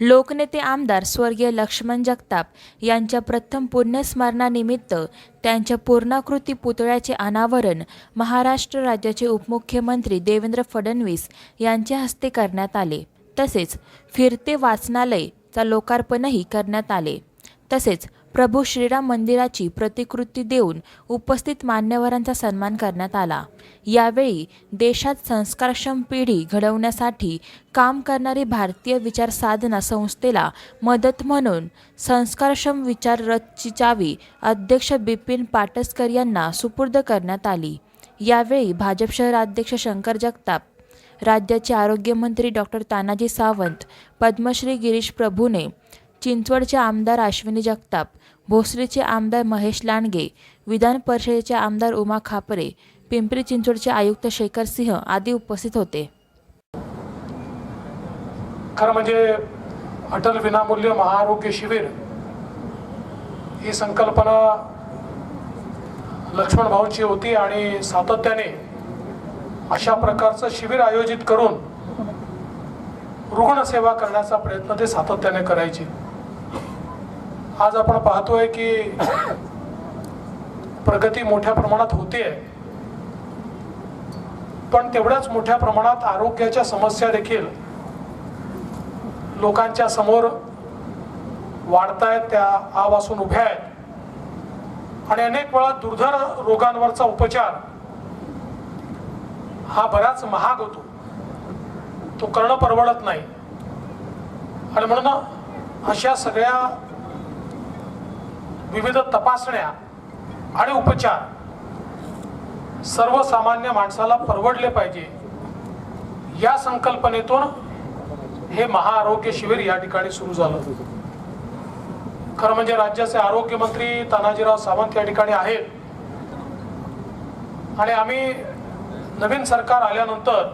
लोकनेते आमदार स्वर्गीय लक्ष्मण जगताप यांच्या प्रथम पुण्यस्मरणानिमित्त त्यांच्या पूर्णाकृती पुतळ्याचे अनावरण महाराष्ट्र राज्याचे उपमुख्यमंत्री देवेंद्र फडणवीस यांच्या हस्ते करण्यात आले. तसेच फिरते वाचनालय चा लोकार्पणही करण्यात आले. तसेच प्रभू श्रीराम मंदिराची प्रतिकृती देऊन उपस्थित मान्यवरांचा सन्मान करण्यात आला. यावेळी देशात संस्कारक्षम पिढी घडवण्यासाठी काम करणारी भारतीय विचार साधना संस्थेला मदत म्हणून संस्कारक्षम विचार रथची चावी अध्यक्ष बिपिन पाटसकर यांना सुपूर्द करण्यात आली. यावेळी भाजप शहराध्यक्ष शंकर जगताप राज्याचे आरोग्यमंत्री डॉक्टर तानाजी सावंत पद्मश्री गिरीश प्रभूने चिंचवडचे आमदार अश्विनी जगताप भोसरीचे आमदार महेश लांडगे विधान परिषदेचे आमदार उमा खापरे पिंपरी चिंचवडचे आयुक्त शेखर सिंह आदी उपस्थित होते. खरं म्हणजे अटल विनामूल्य महाआरोग्य शिबिर ही संकल्पना लक्ष्मण भाऊंची होती आणि सातत्याने अशा प्रकारचं शिबिर आयोजित करून रुग्णसेवा करण्याचा प्रयत्न ते सातत्याने करायचे. आज आपण पाहतोय की प्रगती मोठ्या प्रमाणात होतीये. पण तेवढ्याच मोठ्या प्रमाणात आरोग्याच्या समस्या देखील लोकांच्या समोर वाढतायत त्या आवासून उभ्या आहेत. आणि अनेक वेळा दुर्धर रोगांवरचा उपचार हा बराच महाग होतो. तो करणं परवडत नाही. आणि म्हणून अशा सगळ्या विविध तपासण्या आणि उपचार सर्वसामान्य माणसाला परवडले पाहिजे. या संकल्पनेतून हे महाआरोग्य शिबिर या ठिकाणी सुरू झालं. खरं म्हणजे राज्याचे आरोग्यमंत्री तानाजीराव सावंत या ठिकाणी आहेत. आणि आम्ही नवीन सरकार आल्यानंतर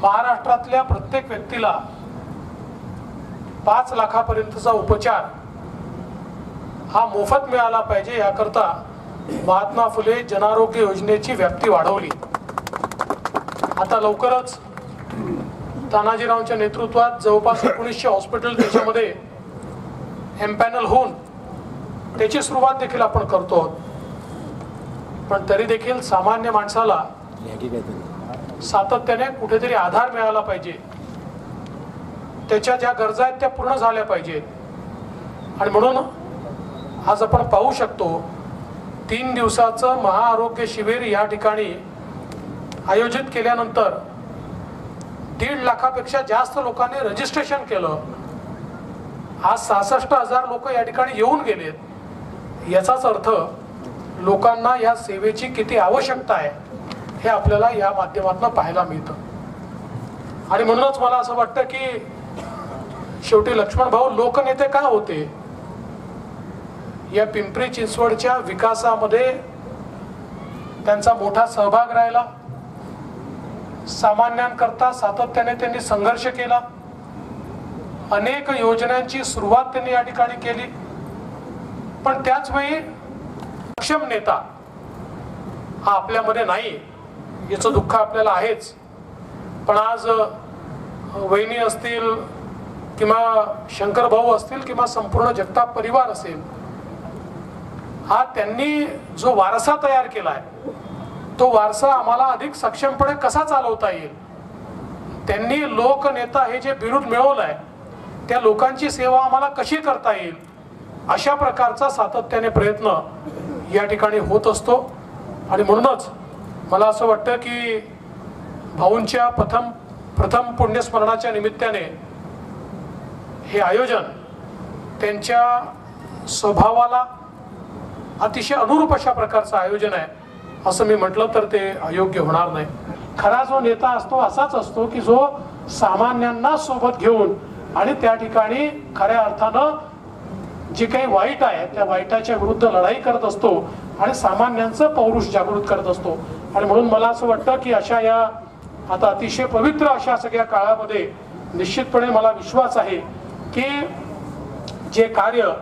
महाराष्ट्रातल्या प्रत्येक व्यक्तीला पाच लाखापर्यंतचा उपचार हा मोफत मिळाला पाहिजे याकरता महात्मा फुले जनआरोग्य योजनेची व्याप्ती वाढवली. आता लवकरच तानाजीरावांच्या नेतृत्वात जवळपास एकोणीसशे हॉस्पिटल त्याच्यामध्ये एम्पॅनल होऊन त्याची सुरुवात देखील आपण करतो. पण तरी देखील सामान्य माणसाला सातत्याने कुठेतरी आधार मिळाला पाहिजे. त्याच्या ज्या गरजा आहेत त्या पूर्ण झाल्या पाहिजेत. आणि म्हणून आज आपण पाहू शकतो तीन दिवसाचं महाआरोग्य शिबिर या ठिकाणी आयोजित केल्यानंतर दीड लाखापेक्षा जास्त लोकांनी रजिस्ट्रेशन केलं. आज सहासष्ट हजार लोक या ठिकाणी येऊन गेलेत. याचाच अर्थ लोकांना या सेवेची किती आवश्यकता आहे हे आपल्याला या माध्यमातून पाहायला मिळतं. आणि म्हणूनच मला असं वाटतं की शेवटी लक्ष्मण भाऊ लोकनेते का होते? या पिंपरी चिंचवडच्या विकासामध्ये त्यांचा मोठा सहभाग राहिला. सामान्यांकरता सातत्याने त्यांनी संघर्ष केला. अनेक योजनांची सुरुवात त्यांनी या ठिकाणी केली. पण त्याच वेळी सक्षम नेता हा आपल्यामध्ये नाही. याचं दुःख आपल्याला आहेच. पण आज वहिनी असतील किंवा शंकर भाऊ असतील किंवा संपूर्ण जगताप परिवार असेल हा त्यांनी जो वारसा तयार केलाय तो वारसा आम्हाला अधिक सक्षमपणे कसा चालवता येईल? त्यांनी लोकनेता हे जे बिरुद मिळवलंय त्या लोकांची सेवा आम्हाला कशी करता येईल? अशा प्रकारचा सातत्याने प्रयत्न या ठिकाणी होत असतो. आणि म्हणूनच मला असं वाटतं की भाऊंच्या प्रथम प्रथम पुण्यस्मरणाच्या निमित्ताने हे आयोजन त्यांच्या स्वभावाला अतिशय अनुरूप अशा प्रकारचं आयोजन आहे असं मी म्हटलं तर ते अयोग्य होणार नाही. खरा जो नेता असतो असाच असतो की जो सामान्यांना सोबत घेऊन आणि त्या ठिकाणी खऱ्या अर्थानं जे काही वाईट आहे त्या वाईटाच्या विरुद्ध लढाई करत असतो आणि सामान्यांचं पौरुष जागृत करत असतो. आणि म्हणून मला असं वाटतं की अशा या आता अतिशय पवित्र अशा सगळ्या काळामध्ये निश्चितपणे मला विश्वास आहे की जे कार्य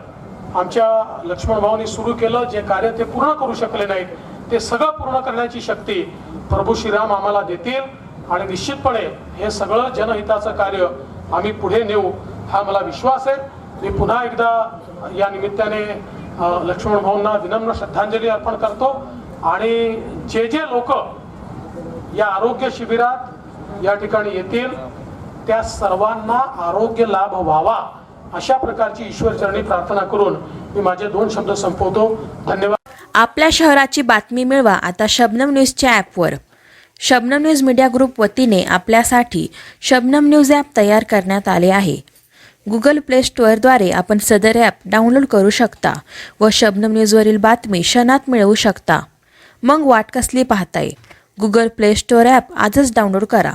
आमच्या लक्ष्मण भाऊनी सुरू केलं जे कार्य ते पूर्ण करू शकले नाहीत ते सगळं पूर्ण करण्याची शक्ती प्रभू श्रीराम आम्हाला देतील. आणि निश्चितपणे हे सगळं जनहिताचं कार्य आम्ही पुढे नेऊ हा मला विश्वास आहे. मी पुन्हा एकदा या निमित्ताने लक्ष्मण भाऊंना विनम्र श्रद्धांजली अर्पण करतो. आणि जे जे लोक या आरोग्य शिबिरात या ठिकाणी येतील त्या सर्वांना आरोग्य लाभ व्हावा अशा प्रकारची ईश्वरचरणी प्रार्थना करून मी माझे दोन शब्द संपवतो. धन्यवाद. आपल्या शहराची बातमी मिळवा आता शबनम न्यूजच्या ॲपवर. शबनम न्यूज मीडिया ग्रुप वतीने आपल्यासाठी शबनम न्यूज ॲप तयार करण्यात आले आहे. गुगल प्ले स्टोअरद्वारे आपण सदर ॲप डाउनलोड करू शकता व शबनम न्यूजवरील बातमी क्षणात मिळवू शकता. मग वाट कसली पाहताय? गुगल प्ले स्टोअर ॲप आजच डाउनलोड करा.